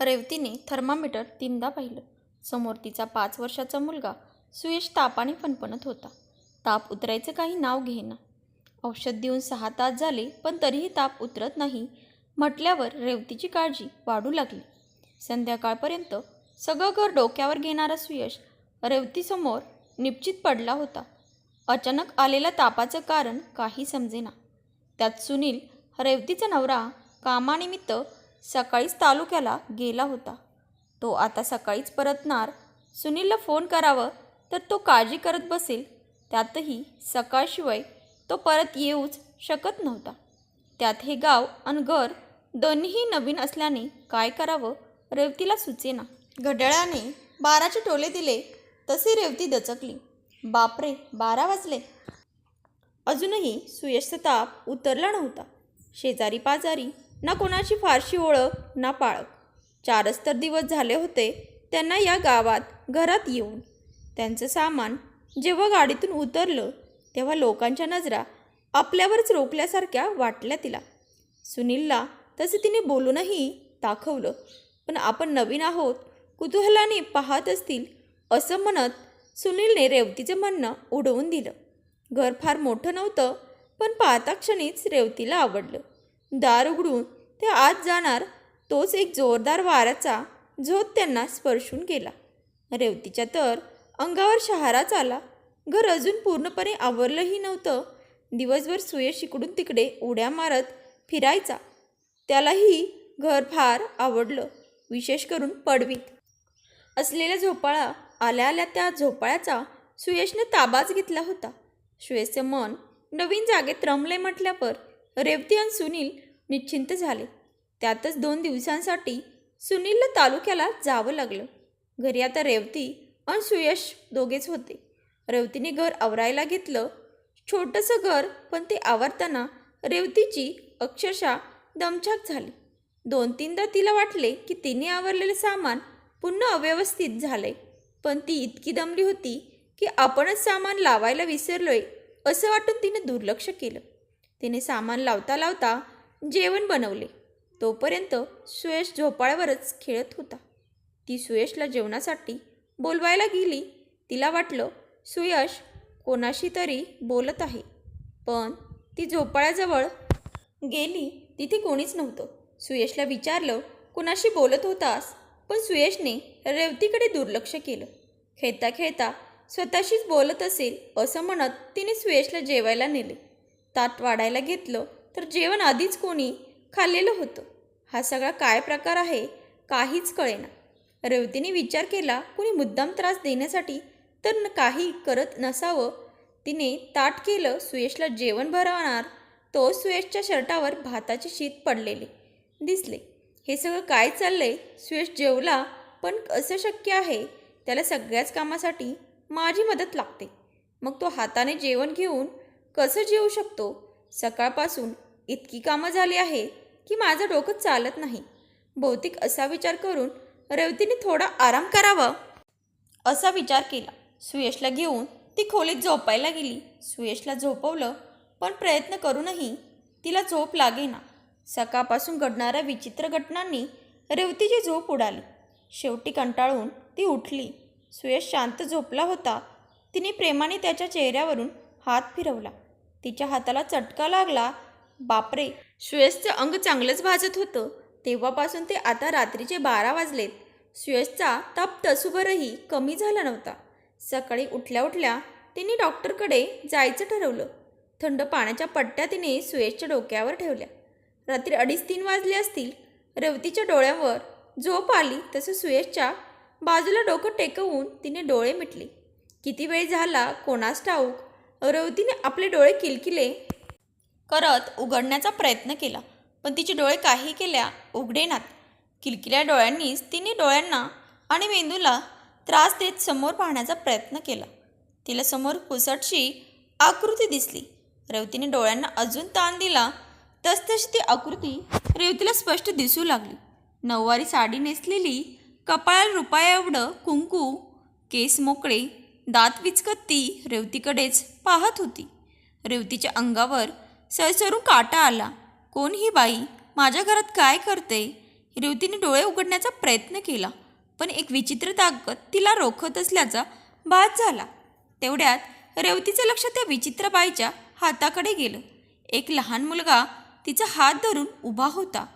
रेवतीने thermometer तीनदा पाहिलं. समोर तिचा पाच वर्षाचा मुलगा सुयश तापाने फणफणत होता. ताप उतरायचं काही नाव घेईना. औषध देऊन सहा तास झाले पण तरीही ताप उतरत नाही. म्हटल्यावर रेवतीची काळजी वाढू लागली. संध्याकाळपर्यंत सगळं घर डोक्यावर घेणारा सुयश रेवतीसमोर निश्चित पडला होता. अचानक आलेल्या तापाचं कारण काही समजेना. त्यात सुनील रेवतीचा नवरा कामानिमित्त सकाळीच तालुक्याला गेला होता. तो आता सकाळीच परतणार. सुनीलला फोन करावं तर तो काळजी करत बसेल. त्यातही सकाळशिवाय तो परत येऊच शकत नव्हता. त्यात हे गाव आणि घर दोन्हीही नवीन असल्याने काय करावं रेवतीला सुचेना. घड्याळाने बाराचे टोले दिले तसे रेवती दचकली. बापरे बारा वाजले. अजूनही सुयशचा ताप उतरला नव्हता. शेजारी पाजारी ना कोणाची फारशी ओळख ना पाळख. चारच तर दिवस झाले होते त्यांना या गावात घरात येऊन. त्यांचं सामान जेव्हा गाडीतून उतरलं तेव्हा लोकांच्या नजरा आपल्यावरच रोखल्यासारख्या वाटल्या तिला. सुनीलला तसे तिने बोलूनही दाखवलं पण आपण नवीन आहोत कुतूहलाने पाहत असतील असं म्हणत सुनीलने रेवतीचं म्हणणं उडवून दिलं. घर फार मोठं नव्हतं पण पाहता क्षणीच रेवतीला आवडलं. दार उघडून ते आत जाणार तोच एक जोरदार वाऱ्याचा झोत त्यांना स्पर्शून गेला. रेवतीच्या तर अंगावर शहाराच आला. घर अजून पूर्णपणे आवरलंही नव्हतं. दिवसभर सुयश इकडून तिकडे उड्या मारत फिरायचा. त्यालाही घर फार आवडलं विशेष करून पडवीत. असलेल्या झोपाळा आल्या आल्या त्या झोपाळ्याचा सुयशने ताबाच घेतला होता. सुयशचं मन नवीन जागेत रमले म्हटल्यावर रेवती आणि सुनील निश्चिंत झाले. त्यातच दोन दिवसांसाठी सुनीलला तालुक्याला जावं लागलं. घरी आता रेवती आणि सुयश दोघेच होते. रेवतीने घर आवरायला घेतलं. छोटंसं घर पण ते आवरताना रेवतीची अक्षरशः दमछाक झाली. दोन तीनदा तिला वाटले की तिने आवरलेले सामान पुन्हा अव्यवस्थित झाले पण ती इतकी दमली होती की आपणच सामान लावायला विसरलोय असं वाटून तिने दुर्लक्ष केलं. तिने सामान लावता लावता जेवण बनवले. तोपर्यंत सुयश झोपाळ्यावरच खेळत होता. ती सुयशला जेवणासाठी बोलवायला गेली. तिला वाटलं सुयश कोणाशी तरी बोलत आहे. पण ती झोपाळ्याजवळ गेली तिथे कोणीच नव्हतं. सुयशला विचारलं कुणाशी बोलत होतास? पण सुयशने रेवतीकडे दुर्लक्ष केलं. खेळता खेळता स्वतःशीच बोलत असेल असं म्हणत तिने सुयशला जेवायला नेले. ताट वाढायला घेतलं. तर जेवण आधीच कोणी खाल्लेलं होतं. हा सगळा काय प्रकार आहे काहीच कळेना. रेवतीने विचार केला कोणी मुद्दाम त्रास देण्यासाठी तर न काही करत नसावं. तिने ताट केलं सुयशला जेवण भरवणार तो सुयशच्या शर्टावर भाताचे शीत पडलेले. दिसले हे सगळं काय चाललंय? सुयश जेवला पण असं शक्य आहे? त्याला सगळ्याच कामासाठी माझी मदत लागते. मग तो हाताने जेवण घेऊन कसं जेवू शकतो? सकाळपासून इतकी कामं झाली आहे की माझं डोकं चालत नाही. बहुतेक असा विचार करून रेवतीने थोडा आराम करावा. असा विचार केला. सुयशला घेऊन ती खोलीत झोपायला गेली. सुयशला झोपवलं पण प्रयत्न करूनही तिला झोप लागेना. सकाळपासून घडणाऱ्या विचित्र घटनांनी रेवतीची झोप उडाली. शेवटी कंटाळून ती उठली. सुयश शांत झोपला होता. तिने प्रेमाने त्याच्या चेहऱ्यावरून हात फिरवला. तिच्या हाताला चटका लागला बापरे सुयशचं अंग चांगलंच भाजत होतं. तेव्हापासून ते आता रात्रीचे बारा वाजलेत. सुयशचा ताप तसूभरही कमी झाला नव्हता. सकाळी उठल्या उठल्या तिने डॉक्टरकडे जायचं ठरवलं. थंड पाण्याच्या पट्ट्या तिने सुयशच्या डोक्यावर ठेवल्या. रात्री अडीच तीन वाजले असतील. रेवतीच्या डोळ्यावर झोप आली तसं सुयशच्या बाजूला डोकं टेकवून तिने डोळे मिटले. किती वेळ झाला कोणास ठाऊक? रवतीने आपले डोळे किलकिले करत उघडण्याचा प्रयत्न केला. पण तिचे डोळे काही केल्या उघडेनात किलकिल्या डोळ्यांनीच तिने डोळ्यांना आणि मेंदूला त्रास देत समोर पाहण्याचा प्रयत्न केला. तिला समोर पुसटशी आकृती दिसली. रेवतीने डोळ्यांना अजून ताण दिला तसतशी ती आकृती रेवतीला स्पष्ट दिसू लागली. नऊवारी साडी नेसलेली कपाळाला रुपया एवढं कुंकू केस मोकळे दात विचकत ती रेवतीकडेच पाहत होती. रेवतीच्या अंगावर सरसरून काटा आला. कोण ही बाई माझ्या घरात काय करते? रेवतीने डोळे उघडण्याचा प्रयत्न केला पण एक विचित्र ताकद तिला रोखत असल्याचा भास झाला. तेवढ्यात रेवतीचं लक्ष त्या विचित्र बाईच्या हाताकडे गेलं. एक लहान मुलगा तिचा हात धरून उभा होता.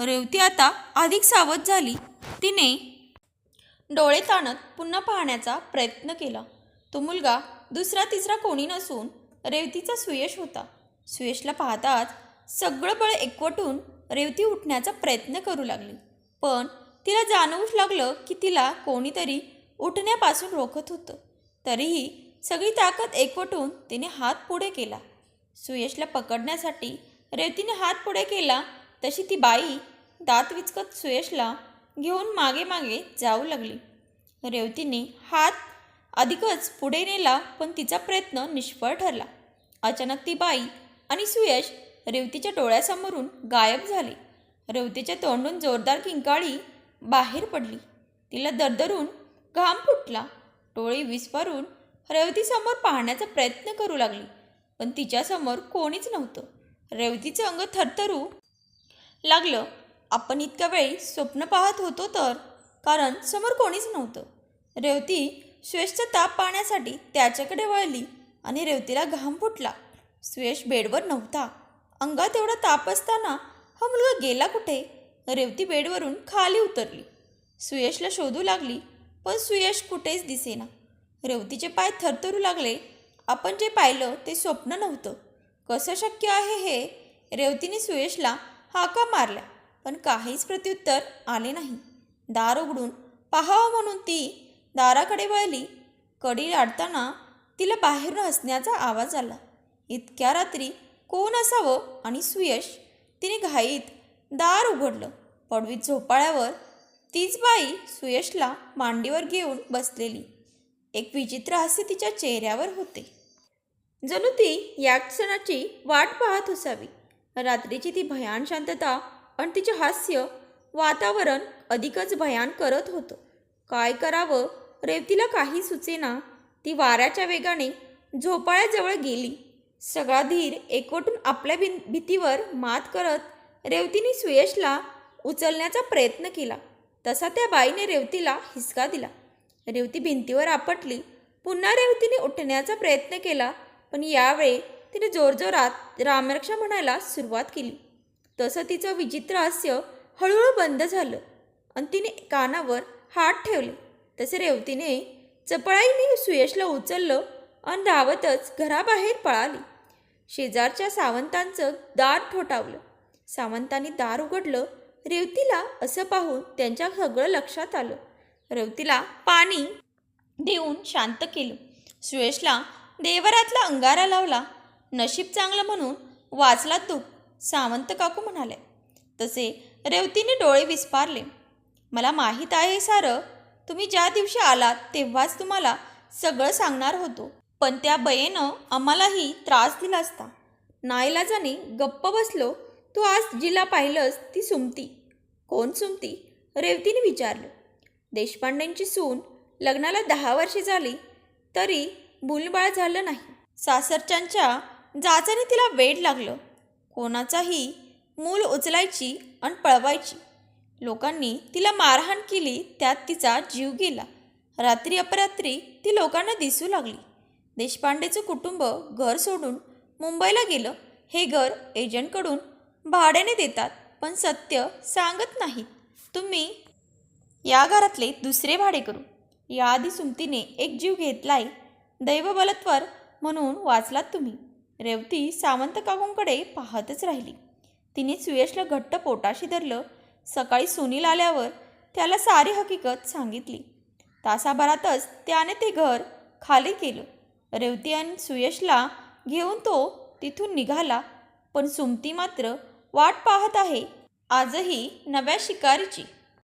रेवती आता अधिक सावध झाली. तिने डोळे ताणत पुन्हा पाहण्याचा प्रयत्न केला. तो मुलगा दुसरा तिसरा कोणी नसून रेवतीचा सुयश होता. सुयशला पाहताच सगळं बळ एकवटून रेवती उठण्याचा प्रयत्न करू लागली. पण तिला जाणवूच लागलं की तिला कोणीतरी उठण्यापासून रोखत होतं. तरीही सगळी ताकद एकवटून तिने हात पुढे केला. सुयशला पकडण्यासाठी रेवतीने हात पुढे केला तशी ती बाई दात विचकत सुयशला घेऊन मागे मागे जाऊ लागली. रेवतीने हात अधिकच पुढे नेला पण तिचा प्रयत्न निष्फळ ठरला. अचानक ती बाई आणि सुयश रेवतीच्या डोळ्यासमोरून गायब झाले. रेवतीच्या तोंडून जोरदार किंकाळी बाहेर पडली. तिला दरदरून घाम फुटला. टोळी विस्फारून रेवतीसमोर पाहण्याचा प्रयत्न करू लागली पण तिच्यासमोर कोणीच नव्हतं. रेवतीचं अंग थरथरू लागलं. आपण इतक्या वेळी स्वप्न पाहत होतो तर? कारण समोर कोणीच नव्हतं. रेवती सुयशचा ताप पाहण्यासाठी त्याच्याकडे वळली आणि रेवतीला घाम फुटला. सुयश बेडवर नव्हता. अंगात एवढा ताप असताना हा मुलगा गेला कुठे? रेवती बेडवरून खाली उतरली. सुयशला शोधू लागली पण सुयश कुठेच दिसेना. रेवतीचे पाय थरथरू लागले. आपण जे पाहिलं ते स्वप्न नव्हतं. कसं शक्य आहे हे? रेवतीने सुयशला हाका मारल्या पण काहीच प्रत्युत्तर आले नाही. दार उघडून पाहावं म्हणून ती दाराकडे वळली. कडी आडताना तिला बाहेरून हसण्याचा आवाज आला. इतक्या रात्री कोण असावं आणि सुयश? तिने घाईत दार उघडलं. पडवीत झोपाळ्यावर तीच बाई सुयशला मांडीवर घेऊन बसलेली. एक विचित्र हास्य तिच्या चेहऱ्यावर होते. जणू ती या क्षणाची वाट पाहत असावी. रात्रीची ती भयान शांतता आणि तिचे हास्य वातावरण अधिकच भयान करत होतं. काय करावं? रेवतीला काही सुचेना. ती वाऱ्याच्या वेगाने झोपाळ्याजवळ गेली. सगळा धीर एकवटून आपल्या भिं भीतीवर मात करत रेवतीने सुयशला उचलण्याचा प्रयत्न केला. तसा त्या बाईने रेवतीला हिसका दिला. रेवती भिंतीवर आपटली. पुन्हा रेवतीने उठण्याचा प्रयत्न केला पण यावेळी तिने जोरजोरात रामरक्षा म्हणायला सुरुवात केली. तसं तिचं विचित्र हास्य हळूहळू बंद झालं आणि तिने कानावर हात ठेवले. तसे रेवतीने चपळाईने सुयशला उचललं अन धावतच घराबाहेर पळाली. शेजारच्या सावंतांचं दार ठोठावलं. सावंतांनी दार उघडलं. रेवतीला असं पाहून त्यांच्या सगळं लक्षात आलं. रेवतीला पाणी देऊन शांत केलं. सुयशला देवरातला अंगारा लावला. नशीब चांगलं म्हणून वाचला तूप सावंत काकू म्हणाले तसे रेवतीने डोळे विस्पारले. मला माहीत आहे सारं तुम्ही ज्या दिवशी आलात तेव्हाच तुम्हाला सगळं सांगणार होतो. पण त्या बयेनं आम्हालाही त्रास दिला असता. नाईलाजाने गप्प बसलो. तू आज जिला पाहिलंस ती सुमती. कोण सुमती? रेवतीने विचारलं. देशपांडेंची सून लग्नाला दहा वर्षे झाली तरी मुलबाळ झालं नाही. सासरच्यांच्या जाचाने तिला वेड लागलं. कोणाचाही मूल उचलायची आणि पळवायची. लोकांनी तिला मारहाण केली त्यात तिचा जीव गेला. रात्री अपरात्री ती लोकांना दिसू लागली. देशपांडेचं कुटुंब घर सोडून मुंबईला गेलं हे घर एजंटकडून भाड्याने देतात पण सत्य सांगत नाहीत. तुम्ही या घरातले दुसरे भाडे करू. याआधी सुमतीने एक जीव घेतलाय दैवबलत्वर म्हणून वाचलात तुम्ही. रेवती सावंत काकूंकडे पाहतच राहिली. तिने सुयशला घट्ट पोटाशी धरलं. सकाळी सुनील आल्यावर त्याला सारी हकीकत सांगितली. तासाभरातच त्याने ते घर खाली केलं. रेवती आणि सुयशला घेऊन तो तिथून निघाला पण सुमती मात्र वाट पाहत आहे. आजही नव्या शिकारीची.